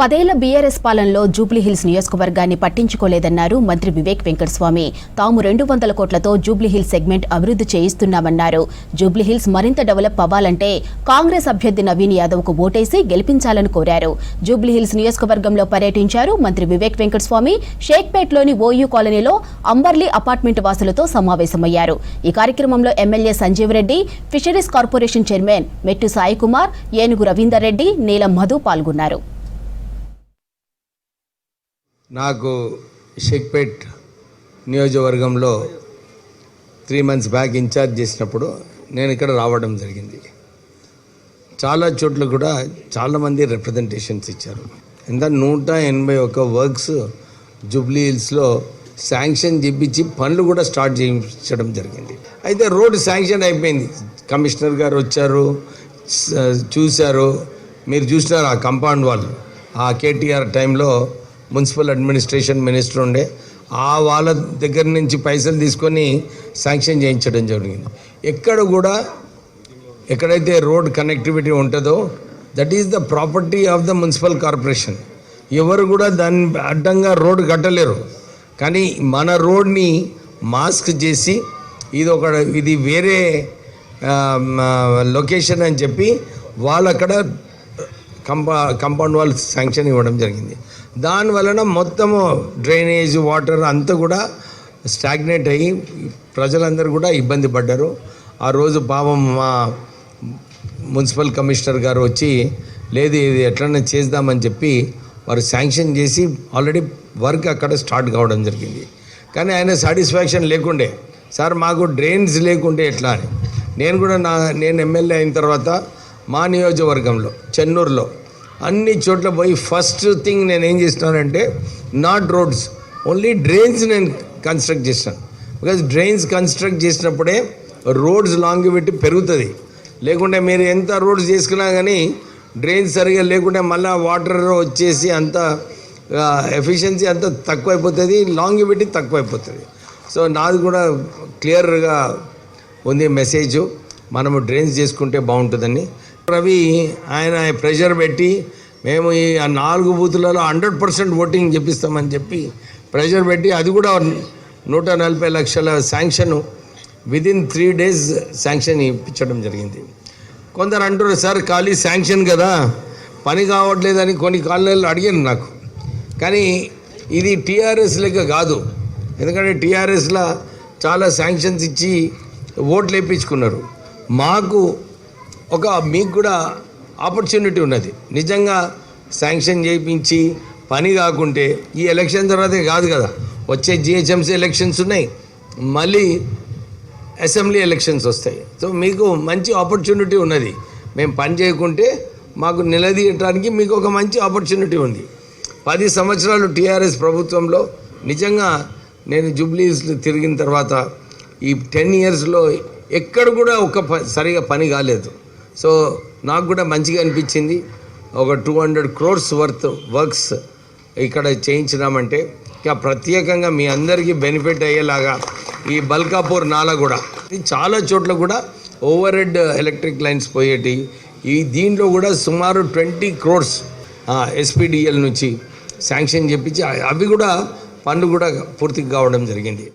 పదేళ్ళ బీఆర్ఎస్ పాలనలో జూబ్లీహిల్స్ నియోజకవర్గాన్ని పట్టించుకోలేదన్నారు మంత్రి వివేక్ వెంకటస్వామి. తాము రెండు వందల కోట్లతో జూబ్లీహిల్స్ సెగ్మెంట్ అభివృద్ధి చేయిస్తున్నామన్నారు. జూబ్లీహిల్స్ మరింత డెవలప్ అవ్వాలంటే కాంగ్రెస్ అభ్యర్థి నవీన్ యాదవ్కు ఓటేసి గెలిపించాలని కోరారు. జూబ్లీహిల్స్ నియోజకవర్గంలో పర్యటించారు మంత్రి వివేక్ వెంకటస్వామి. షేక్పేట్లోని ఓయూ కాలనీలో అంబర్లీ అపార్ట్మెంట్ వాసులతో సమావేశమయ్యారు. ఈ కార్యక్రమంలో MLA Sanjeev Reddy fisheries corporation chairman Mettu Saikumar Enugu Ravinder Reddy నీలం మధు పాల్గొన్నారు. నాకు షేక్పేట్ నియోజకవర్గంలో త్రీ మంత్స్ బ్యాక్ ఇన్ఛార్జ్ చేసినప్పుడు నేను ఇక్కడ రావడం జరిగింది. చాలా చోట్ల కూడా చాలామంది రిప్రజెంటేషన్స్ ఇచ్చారు. ఎంత నూట ఎనభై ఒక్క వర్క్స్ జూబ్లీ హిల్స్లో శాంక్షన్ చెప్పించి పనులు కూడా స్టార్ట్ చేయించడం జరిగింది. అయితే రోడ్డు శాంక్షన్ అయిపోయింది. కమిషనర్ గారు వచ్చారు చూశారు. మీరు చూసినారు ఆ కంపౌండ్ వాళ్ళు ఆ కేటీఆర్ టైంలో మున్సిపల్ అడ్మినిస్ట్రేషన్ మినిస్టర్ ఉండే ఆ వాళ్ళ దగ్గర నుంచి పైసలు తీసుకొని శాంక్షన్ చేయించడం జరిగింది. ఎక్కడ కూడా ఎక్కడైతే రోడ్ కనెక్టివిటీ ఉంటుందో that is the property of the municipal corporation ఎవరు కూడా దాని అడ్డంగా రోడ్ కట్టలేరు. కానీ మన రోడ్ని మాస్క్ చేసి ఇది ఒక ఇది వేరే లొకేషన్ అని చెప్పి వాళ్ళు అక్కడ కంపా కంపౌండ్ వాల్ శాంక్షన్ ఇవ్వడం జరిగింది. దాని వలన మొత్తము డ్రైనేజ్ వాటర్ అంతా కూడా స్టాగ్నేట్ అయ్యి ప్రజలందరూ కూడా ఇబ్బంది పడ్డారు. ఆ రోజు పాపం మా మున్సిపల్ కమిషనర్ గారు వచ్చి లేదు ఇది ఎట్లన్నా చేద్దామని చెప్పి వారు శాంక్షన్ చేసి ఆల్రెడీ వర్క్ అక్కడ స్టార్ట్ కావడం జరిగింది. కానీ ఆయన సాటిస్ఫాక్షన్ లేకుండే సార్ మాకు డ్రైన్స్ లేకుంటే ఎట్లా అని. నేను కూడా నా నేను ఎమ్మెల్యే అయిన తర్వాత మా నియోజకవర్గంలో చెన్నూరులో అన్ని చోట్ల పోయి ఫస్ట్ థింగ్ నేను ఏం చేసినానంటే నాట్ రోడ్స్ ఓన్లీ డ్రైన్స్ నేను కన్స్ట్రక్ట్ చేసినాను బికాజ్ డ్రైన్స్ కన్స్ట్రక్ట్ చేసినప్పుడే రోడ్స్ లాంగ్ పెట్టి పెరుగుతుంది. లేకుంటే మీరు ఎంత రోడ్స్ చేసుకున్నా కానీ డ్రైన్స్ సరిగా లేకుంటే మళ్ళీ వాటర్ వచ్చేసి అంత ఎఫిషియన్సీ అంత తక్కువైపోతుంది లాంగ్ పెట్టి తక్కువైపోతుంది. సో నాది కూడా క్లియర్గా ఉంది మెసేజ్ మనము డ్రైన్స్ చేసుకుంటే బాగుంటుందని. రవి ఆయన ప్రెషర్ పెట్టి మేము ఈ నాలుగు బూతులలో హండ్రెడ్ పర్సెంట్ ఓటింగ్ చెప్పిస్తామని చెప్పి ప్రెషర్ పెట్టి అది కూడా నూట నలభై లక్షల sanction within three days sanction ఇప్పించడం జరిగింది. కొందరు అంటున్నారు సార్ ఖాళీ శాంక్షన్ కదా పని కావట్లేదని కొన్ని కాలనీలు అడిగాను నాకు. కానీ ఇది టీఆర్ఎస్ లెక్క కాదు. ఎందుకంటే టీఆర్ఎస్లో చాలా శాంక్షన్స్ ఇచ్చి ఓట్లు వేయించుకున్నారు మాకు ఒక మీకు కూడా ఆపర్చునిటీ ఉన్నది. నిజంగా శాంక్షన్ చేయించి పని కాకుంటే ఈ ఎలక్షన్ తర్వాతే కాదు కదా. వచ్చే జిహెచ్ఎంసీ ఎలక్షన్స్ ఉన్నాయి. మళ్ళీ అసెంబ్లీ ఎలక్షన్స్ వస్తాయి. సో మీకు మంచి ఆపర్చునిటీ ఉన్నది. మేము పని చేయకుంటే మాకు నిలదీయటానికి మీకు ఒక మంచి ఆపర్చునిటీ ఉంది. పది సంవత్సరాలు టీఆర్ఎస్ ప్రభుత్వంలో నిజంగా నేను జూబ్లీస్ తిరిగిన తర్వాత ఈ టెన్ ఇయర్స్లో ఎక్కడ కూడా ఒక సరిగా పని కాలేదు. సో నాకు కూడా మంచిగా అనిపించింది. ఒక two hundred crores worth works ఇక్కడ చేయించినామంటే ఇంకా ప్రత్యేకంగా మీ అందరికీ బెనిఫిట్ అయ్యేలాగా ఈ బల్కాపూర్ నాల కూడా. ఇది చాలా చోట్ల కూడా ఓవర్ హెడ్ ఎలక్ట్రిక్ లైన్స్ పోయేటి ఈ దీంట్లో కూడా సుమారు ట్వంటీ క్రోర్స్ ఎస్పీడిఎల్ నుంచి శాంక్షన్ చెప్పించి అవి కూడా పనులు కూడా పూర్తి కావడం జరిగింది.